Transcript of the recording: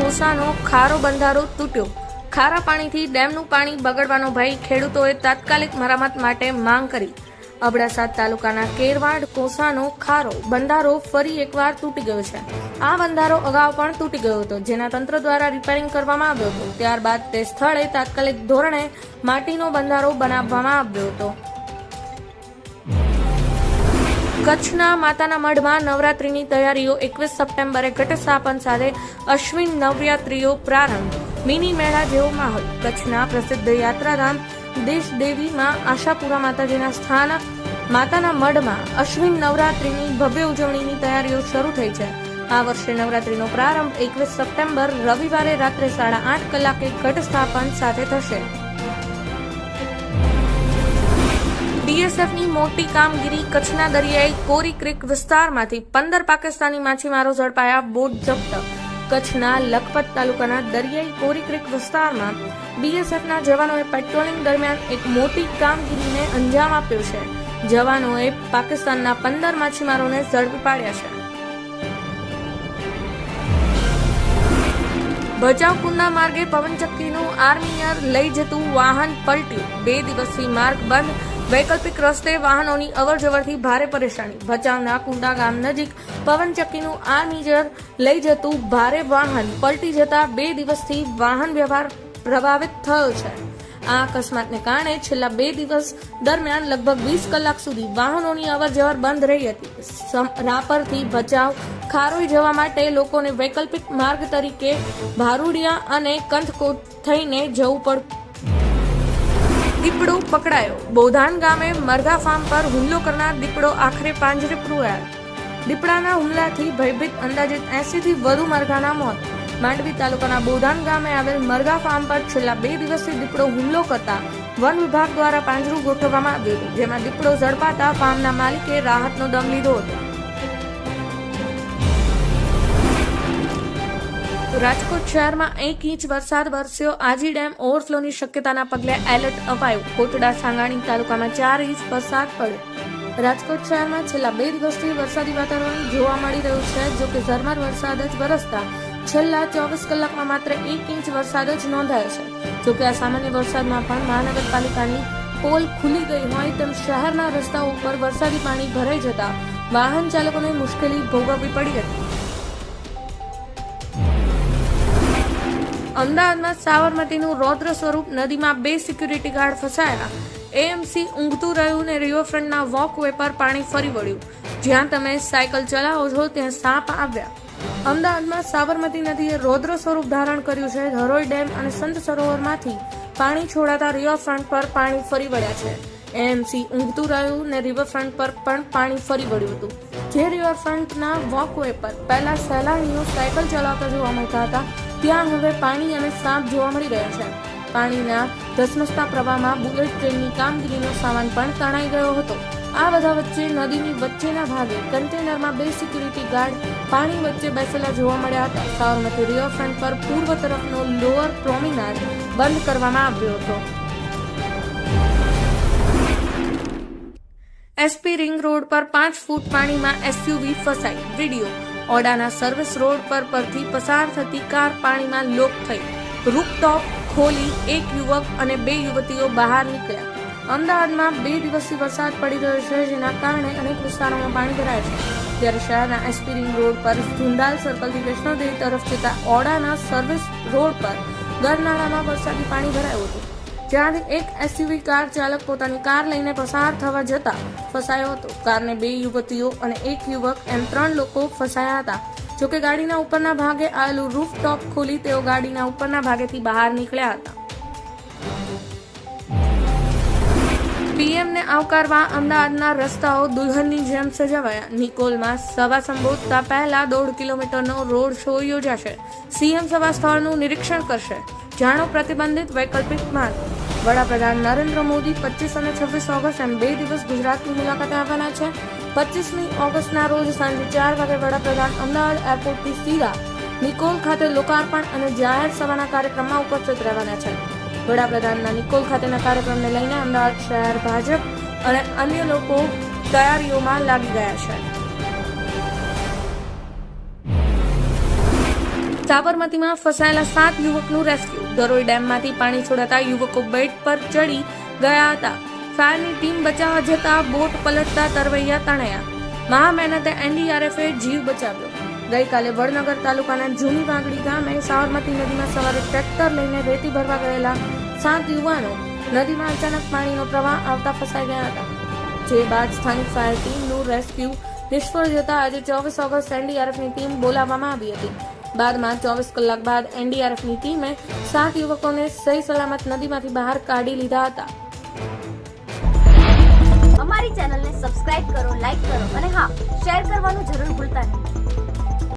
કોસાનો ખારો બંધારો તૂટ્યો. ખારા પાણીથી ડેમનું પાણી બગડવાનો ભય ખેડૂતોએ તાત્કાલિક મરામત માટે માંગ કરી. અબડાસા તાલુકાના કેરવાડ કોસાનો ખારો બંધારો ફરી એકવાર તૂટી ગયો છે. આ બંધારો અગાઉ પણ તૂટી ગયો હતો, જેના તંત્ર દ્વારા રિપેરિંગ કરવામાં આવ્યો હતો. ત્યારબાદ તે સ્થળે તાત્કાલિક ધોરણે માટીનો બંધારો બનાવવામાં આવ્યો હતો. કચ્છના માતાના મઢમાં નવરાત્રીની તૈયારીઓ એકવીસ સપ્ટેમ્બરે ઘટ સ્થાપન સાથે અશ્વિન નવરાત્રીઓ પ્રારંભ. મિની મેળા જેવો માહોલ. કચ્છના પ્રસિદ્ધ યાત્રાધામ દેશદેવીમાં આશાપુરા માતાજીના સ્થાન, માતાના મઢમાં અશ્વિન નવરાત્રીની ભવ્ય ઉજવણીની તૈયારીઓ શરૂ થઈ છે. આ વર્ષે નવરાત્રીનો પ્રારંભ એકવીસ સપ્ટેમ્બર રવિવારે રાત્રે સાડા આઠ કલાકે ઘટ સ્થાપન સાથે થશે. બીએસએફની મોટી કામગીરી કચ્છના દરિયાઈ કોરી ક્રિક વિસ્તારમાંથી પંદર પાકિસ્તાની માછીમારો ઝડપાયા બોટ જપ્ત. કચ્છના લખપત તાલુકાના દરિયાઈ કોરી ક્રિક વિસ્તારમાં બીએસએફના જવાનોએ પેટ્રોલિંગ દરમિયાન એક મોટી કામગીરીને અંજામ આપ્યો છે. જવાનોએ પાકિસ્તાનના પંદર માછીમારોને ઝડપી પાડ્યા છે. ભચાઉ કુંડા માર્ગે પવનચક્કીનું આર્મીયર લઈ જતું વાહન પલટ્યું. બે દિવસથી માર્ગ બંધ. વૈકલ્પિક રસ્તે વાહનોની અવરજવરથી ભારે પરેશાની. ભચાઉના કુંડા ગામ નજીક પવનચક્કીનું આર્મીયર લઈ જતું ભારે વાહન પલટી જતા બે દિવસથી વાહન વ્યવહાર પ્રભાવિત થયો છે. આ અકસ્માતને કારણે છેલ્લા બે દિવસ દરમિયાન લગભગ વીસ કલાક સુધી વાહનોની અવરજવર બંધ રહી હતી. રાપરથી ભચાઉ ખારોઈ જવા માટે લોકોને વૈકલ્પિક માર્ગ તરીકે ભારુડિયા અને કંથકોટ થઈને જવું પડતું દીપડો પકડાયો. બૌધાન ગામે મરઘા ફાર્મ પર હુમલો કરનાર દીપડો આખરે પાંજરે પુરાયો દીપડાના હુમલાથી ભયભીત અંદાજિત 80 થી વધુ મરઘાના મોત. માંડવી તાલુકાના બૌધાન ગામે આવેલ મરઘા ફાર્મ પર છેલ્લા બે દિવસથી દીપડો હુમલો કરતા વન વિભાગ દ્વારા પાંજરું ગોઠવવામાં આવ્યું જેમાં દીપડો ઝડપાતા ફાર્મના માલિકે રાહતનો દમ લીધો હતો. રાજકોટ શહેરમાં એક ઇંચ વરસાદ વરસ્યો. આજી ડેમ ઓવરફ્લોની શક્યતાના પગલે એલર્ટ અપાયું. કોટડા સાંગાણી તાલુકામાં ચાર ઇંચ વરસાદ પડ્યો. રાજકોટ શહેરમાં છેલ્લા બે દિવસથી વરસાદી વાતાવરણ જોવા મળી રહ્યું છે. જો કે ઝરમર વરસાદ જ વરસતા છેલ્લા ચોવીસ કલાકમાં માત્ર એક ઇંચ વરસાદ જ નોંધાયો છે. જો કે આ સામાન્ય વરસાદમાં પણ મહાનગરપાલિકાની પોલ ખુલી ગઈ હોય તેમ શહેરના રસ્તાઓ ઉપર વરસાદી પાણી ભરાઈ જતા વાહન ચાલકોને મુશ્કેલી ભોગવવી પડી હતી. અમદાવાદમાં સાબરમતીનું રૌદ્ર સ્વરૂપ નદીમાં બે સિક્યુરિટી ગાર્ડ ફસાયા એએમસી ઊંઘતું રહ્યું ને રિવરફ્રન્ટના વોકવે પર પાણી ફરી વળ્યું. જ્યાં તમે સાયકલ ચલાવો છો, ત્યાં સાપ આવ્યા. અમદાવાદમાં સાબરમતી નદીએ રૌદ્ર સ્વરૂપ ધારણ કર્યું છે. ધરોઈ ડેમ અને સંત સરોવરમાંથી પાણી છોડાતા રિવરફ્રન્ટ પર પાણી ફરી વળ્યા છે. એએમસી ઊંઘતું રહ્યું ને રિવરફ્રન્ટ પર પણ પાણી ફરી વળ્યું હતું. જે રિવરફ્રન્ટના વોકવે પર પહેલા સહેલાણીઓ સાયકલ ચલાવતા જોવા મળતા હતા ત્યાં હવે પાણી અને સાપ જોવા મળી રહ્યા છે. પાણીના ધસમસતા પ્રવાહમાં બુલેટ ટ્રેનની કામગીરીનો સામાન પણ તણાઈ ગયો હતો. આ બધા વચ્ચે નદીની વચ્ચેના ભાગે કન્ટેનરમાં બે સિક્યુરિટી ગાર્ડ પાણી વચ્ચે બેસેલા જોવા મળ્યા હતા. સાબરમતી રિવરફ્રન્ટ પર પૂર્વ તરફનો લોઅર પ્રોમિનાર બંધ કરવામાં આવ્યો હતો. એસપી રિંગ રોડ પર પાંચ ફૂટ પાણીમાં એસયુવી ફસાઈ. વીડિયો ઓડાના સર્વિસ રોડ પર પરથી પસાર થતી કાર પાણીમાં લોક થઈ. રૂપટોપ ખોલી એક યુવક અને બે યુવતીઓ બહાર નીકળ્યા. અમદાવાદમાં બે દિવસથી વરસાદ પડી રહ્યો છે, જેના કારણે અનેક વિસ્તારોમાં પાણી ભરાય છે. ત્યારે શહેરના એસપી રિંગ રોડ પર ધુંડાલ સર્કલથી વૈષ્ણોદેવી તરફ જતા ઓડાના સર્વિસ રોડ પર ગરનાળામાં વરસાદી પાણી ભરાયું હતું. જ્યાંથી એક એસયુવી કાર ચાલક પોતાની કાર લઈને પસાર થવા જતા ફસાયો હતો. કારને બે યુવતીઓ અને એક યુવક એમ ત્રણ લોકો ફસાયા હતા. જોકે ગાડીના ઉપરના ભાગે આવેલું રૂફ ટોપ ખોલી તેઓ ગાડીના ઉપરના ભાગેથી બહાર નીકળ્યા હતા. પીએમને આવકારવા અમદાવાદના રસ્તાઓ દુલ્હનની જેમ સજાવાયા. નિકોલમાં સભા સંબોધતા પહેલા દોઢ કિલોમીટરનો રોડ શો યોજાશે. સીએમ સભા સ્થળનું નિરીક્ષણ કરશે. જાણો પ્રતિબંધિત વૈકલ્પિક માર્ગ. વડાપ્રધાન નરેન્દ્ર મોદી પચીસ અને છવ્વીસ ઓગસ્ટ એમ બે દિવસ ગુજરાતની મુલાકાતે આવવાના છે. પચીસમી ઓગસ્ટના રોજ સાંજે ચાર વાગે વડાપ્રધાન અમદાવાદ એરપોર્ટથી સીધા નિકોલ ખાતે લોકાર્પણ અને જાહેર સભાના કાર્યક્રમમાં ઉપસ્થિત રહેવાના છે. વડાપ્રધાનના નિકોલ ખાતેના કાર્યક્રમને લઈને અમદાવાદ શહેર ભાજપ અને અન્ય લોકો તૈયારીઓમાં લાગી ગયા છે. સાબરમતીમાં ફસાયેલા સાત યુવકનું રેસ્ક્યુ. દરોઈ ડેમમાંથી પાણી છોડાતા યુવકો બેટ પર ચડી ગયા હતા. ફાયરની ટીમ બચાવવા જતા બોટ પલટતા તરવૈયા તણાયા. મહા મહેનતે એનડીઆરએફે જીવ બચાવ્યો. ગઈકાલે વડનગર તાલુકાના જૂની વાંગડી ગામે સાબરમતી નદીમાં સવારે ટ્રેક્ટર લઈને રેતી ભરવા ગયેલા સાત યુવાનો નદીમાં અચાનક પાણીનો પ્રવાહ આવતા ફસાઈ ગયા હતા. જે બાદ સ્થાનિક ફાયર ટીમનું રેસ્ક્યુ નિષ્ફળ જતા આજે ચોવીસ ઓગસ્ટ એનડીઆરએફની ટીમ બોલાવવામાં આવી હતી. બાદમાં ચોવીસ કલાક બાદ એનડીઆરએફની ટીમે સાત યુવકોને સહી સલામત નદીમાંથી બહાર કાઢી લીધા હતા. અમારી ચેનલને સબસ્ક્રાઇબ કરો લાઈક કરો અને હા, શેર કરવાનું જરૂર ભૂલતા નહીં.